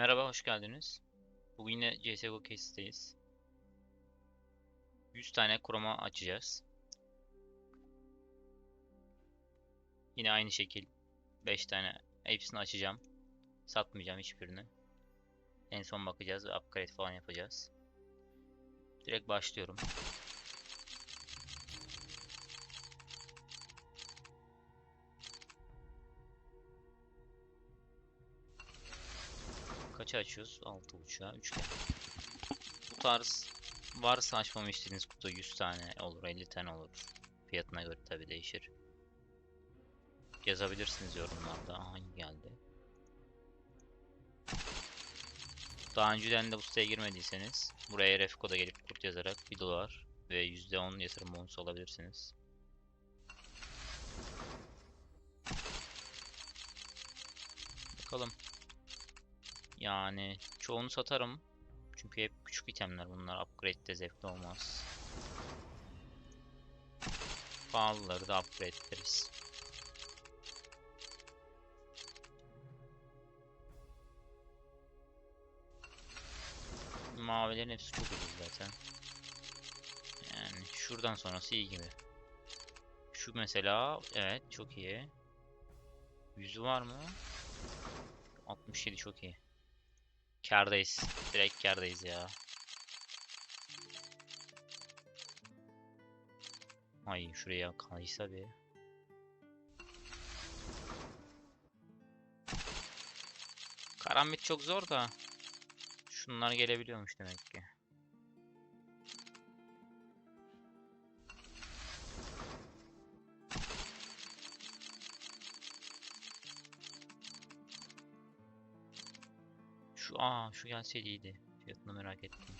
Merhaba, hoş geldiniz. Bugün yine CSGO Case'teyiz. 100 tane kurama açacağız. Yine aynı şekil 5 tane hepsini açacağım. Satmayacağım hiçbirini. En son bakacağız ve upgrade falan yapacağız. Direkt başlıyorum. Kaça açıyoruz? 6.5'a 3 Bu tarz varsa açmamı istediğiniz kutu 100 tane olur, 50 tane olur. Fiyatına göre tabi değişir. Yazabilirsiniz yorumlarda. Hangi geldi? Daha önceden de bu siteye girmediyseniz buraya RF koda gelip kurt yazarak 1 dolar ve %10 yatırım bonusu alabilirsiniz. Bakalım. Yani çoğunu satarım. Çünkü hep küçük itemler bunlar. Upgrade'de zevkli olmaz. Pahalıları da upgrade ederiz. Mavilerin hepsi çok ucuz zaten. Yani şuradan sonrası iyi gibi. Şu mesela evet çok iyi. Yüzü var mı? 67 çok iyi. Kârdayız. Direkt kârdayız ya. Ay şuraya kaysa bir. Karambit çok zor da. Şunlar gelebiliyormuş demek ki. Şu aa şu gelseydi iyiydi. Fiyatını merak ettim.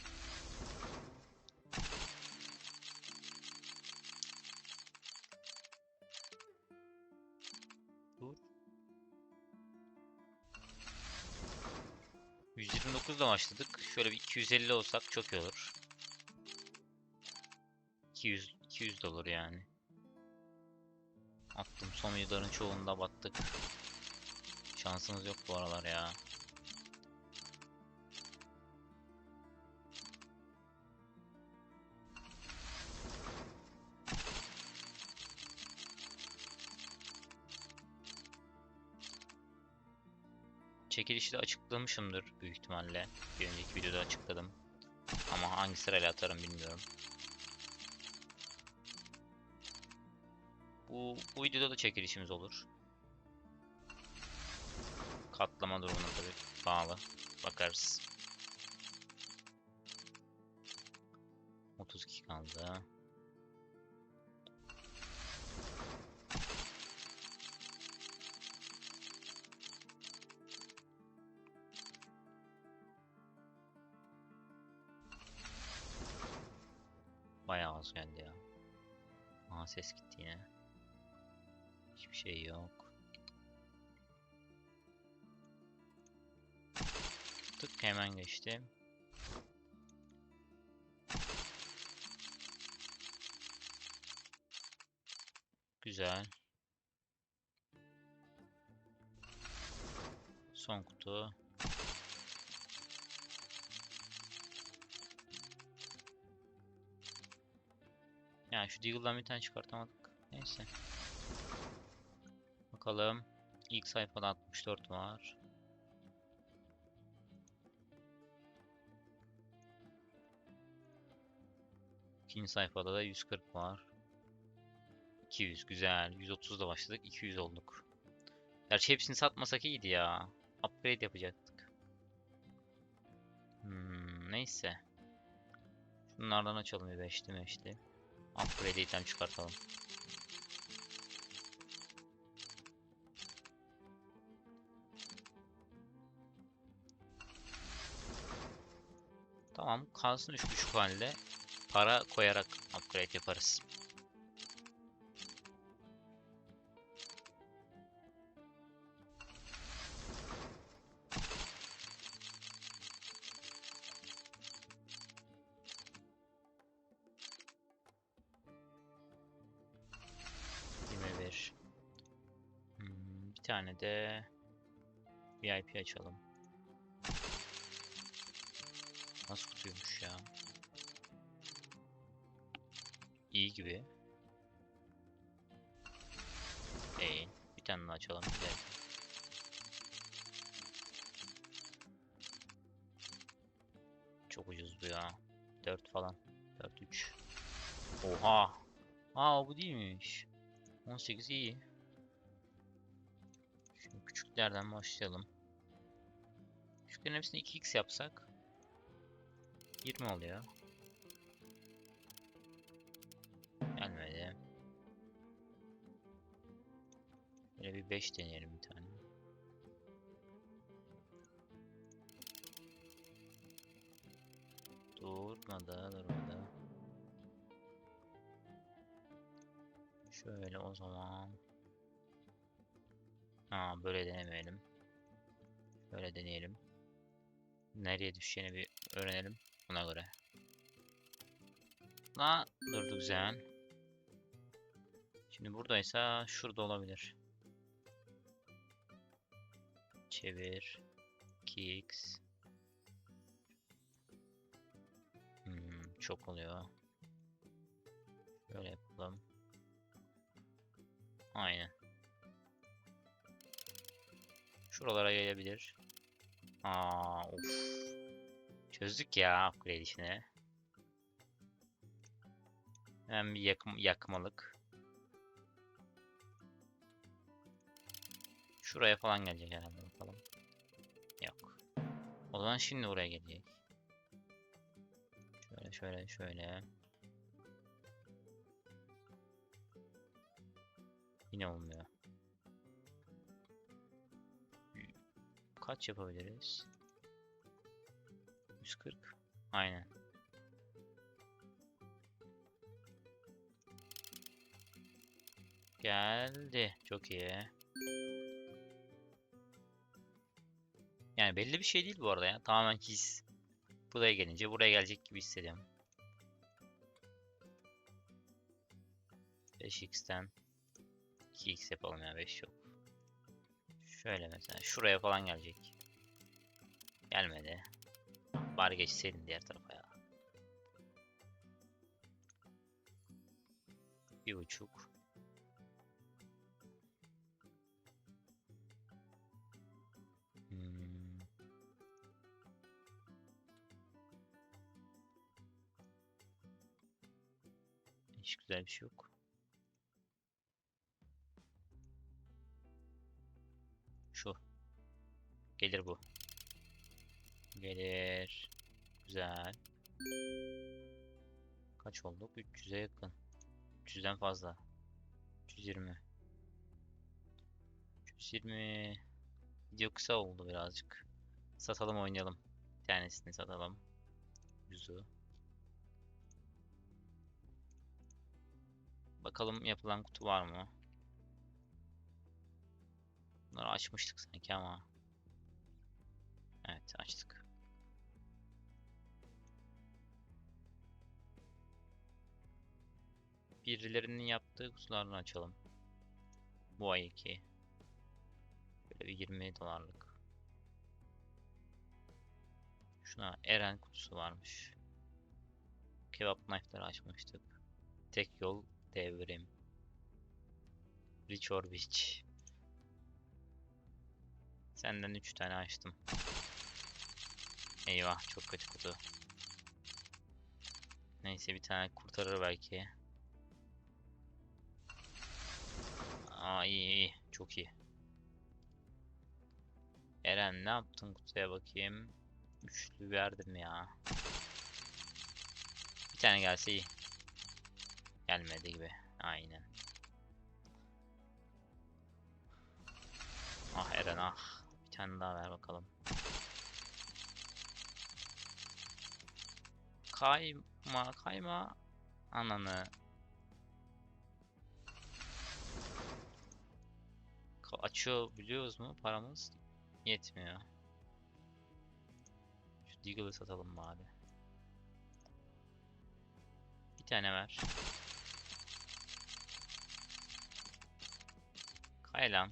Dur. 129 ile başladık. Şöyle bir 250 olsak çok iyi olur. 200 200 de olur yani. Attım son videoların çoğunda battık. Şansımız yok bu aralar ya. Çekilişi de açıklamışımdır büyük ihtimalle. Bir önceki videoda açıkladım. Ama hangi sırayla atarım bilmiyorum. Bu, bu videoda da çekilişimiz olur. Katlama durumuna tabii bağlı. Bakarız. 32 kaldı. Geldi ya. Aha ses gitti yine. Hiçbir şey yok. Tık hemen geçti. Güzel. Son kutu. Yani şu Deagle'dan bir tane çıkartamadık. Neyse. Bakalım. İlk sayfada 64 var. İkinci sayfada da 140 var. 200 güzel. 130 da başladık. 200 olduk. Gerçi hepsini satmasak iyiydi ya. Upgrade yapacaktık. Hmm, neyse. Şunlardan açalım bir beşli meşli. Upgrade item çıkartalım. Tamam kalsın 3.5 halde para koyarak upgrade yaparız. Tane de VIP açalım. Nasıl tutuyormuş ya? İyi gibi. Değil. Bir tane daha açalım. Güzel. Çok ucuz bu ya. 4 falan. 4 3. Oha. Aa bu değilmiş. 18 iyi. Şimdi küçüklerden başlayalım. Küçüklerin hepsini 2x yapsak 20 oluyor. Gelmedi. Böyle bir 5 deneyelim bir tane. Durmadı, durmadı. Şöyle o zaman. Ha böyle denemeyelim. Böyle deneyelim. Nereye düşeceğini bir öğrenelim. Buna göre. La durdu güzel. Şimdi buradaysa şurada olabilir. Çevir. 2x. Hmm, çok oluyor. Şöyle yapalım. Aynen. Şuralara gelebilir. Aa, of. Çözdük ya upgrade işini. Hemen bir yakım, yakmalık. Şuraya falan gelecek herhalde bakalım. Yok. O zaman şimdi oraya gelecek. Şöyle şöyle şöyle. Yine olmuyor. Kaç yapabiliriz? 140. Aynen. Geldi. Çok iyi. Yani belli bir şey değil bu arada ya. Tamamen his. Buraya gelince buraya gelecek gibi hissediyorum. 5x'ten 2x yapalım ya 5 yok. Şöyle mesela şuraya falan gelecek. Gelmedi. Bari geçseydin diğer tarafa ya. Bir buçuk. Hmm. Hiç güzel bir şey yok. Şu. Gelir bu. Gelir. Güzel. Kaç olduk? 300'e yakın. 300'den fazla. 320. 320. Video kısa oldu birazcık. Satalım oynayalım. Bir tanesini satalım. Yüzü. Bakalım yapılan kutu var mı? Bunları açmıştık sanki ama. Evet açtık. Birilerinin yaptığı kutularını açalım. Bu ay 2. Böyle bir 20 dolarlık. Şuna Eren kutusu varmış. Kebap knife'ları açmıştık. Tek yol devrim. Rich or Beach. Senden 3 tane açtım. Eyvah çok kötü kutu. Neyse bir tane kurtarır belki. Aa iyi iyi çok iyi. Eren ne yaptın kutuya bakayım. Üçlü verdim ya. Bir tane gelse iyi. Gelmedi gibi. Aynen. Ah Eren ah. Tane daha ver bakalım. Kayma kayma. Ananı. Açıyor biliyoruz mu paramız? Yetmiyor. Şu Deagle'ı satalım bari. Bir tane ver. Kay lan.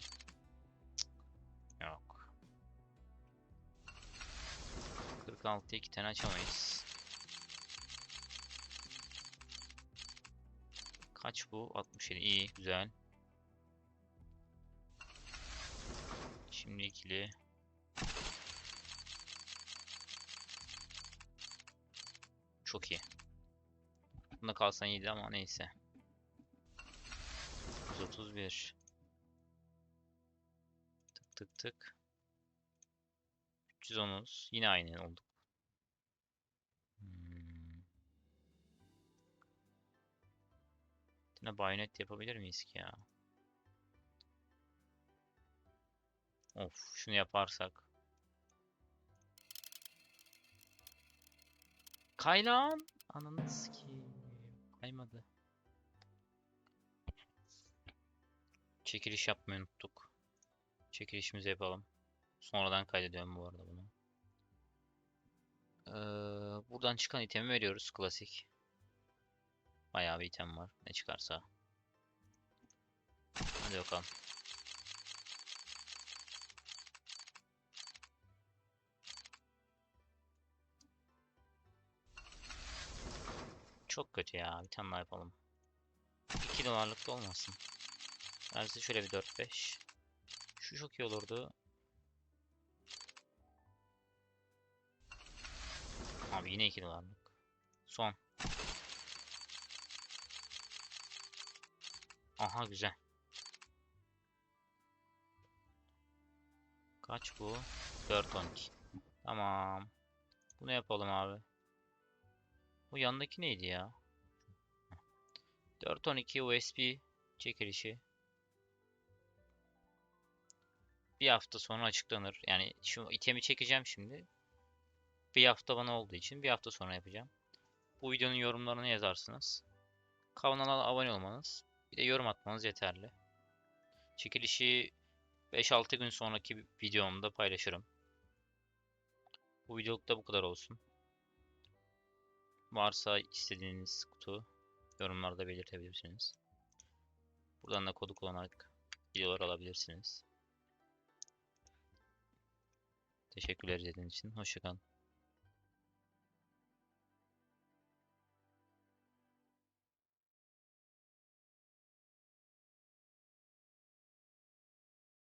Cık. Yok. 40 46 iki tane açamayız. Kaç bu? 67. İyi, güzel. Şimdi ikili. Çok iyi. Bunda kalsan iyiydi ama neyse. 131. Tık tık tık. 310'uz. Yine aynı olduk. Yine bayonet yapabilir miyiz ki ya? Of, şunu yaparsak. Kay lan! Ananı sikeyim. Kaymadı. Çekiliş yapmayı unuttuk. Çekilişimizi yapalım. Sonradan kaydediyorum bu arada bunu. Ee, buradan çıkan itemi veriyoruz. Klasik. Bayağı bir item var. Ne çıkarsa. Hadi bakalım. Çok kötü ya. Bir tane daha yapalım. 2 dolarlık da olmasın. Verse şöyle bir 4-5. Şu çok iyi olurdu. Abi yine 2 dolarlık. Son. Aha güzel. Kaç bu? 4-12. Tamam. Bunu yapalım abi. Bu yandaki neydi ya? 412 USB çekilişi. Bir hafta sonra açıklanır. Yani şu itemi çekeceğim şimdi. Bir hafta bana olduğu için bir hafta sonra yapacağım. Bu videonun yorumlarını yazarsınız. Kanala abone olmanız, bir de yorum atmanız yeterli. Çekilişi 5-6 gün sonraki videomda paylaşırım. Bu videoluk da bu kadar olsun. Varsa istediğiniz kutu yorumlarda belirtebilirsiniz. Buradan da kodu kullanarak videolar alabilirsiniz. Teşekkürler izlediğiniz için. Hoşçakalın.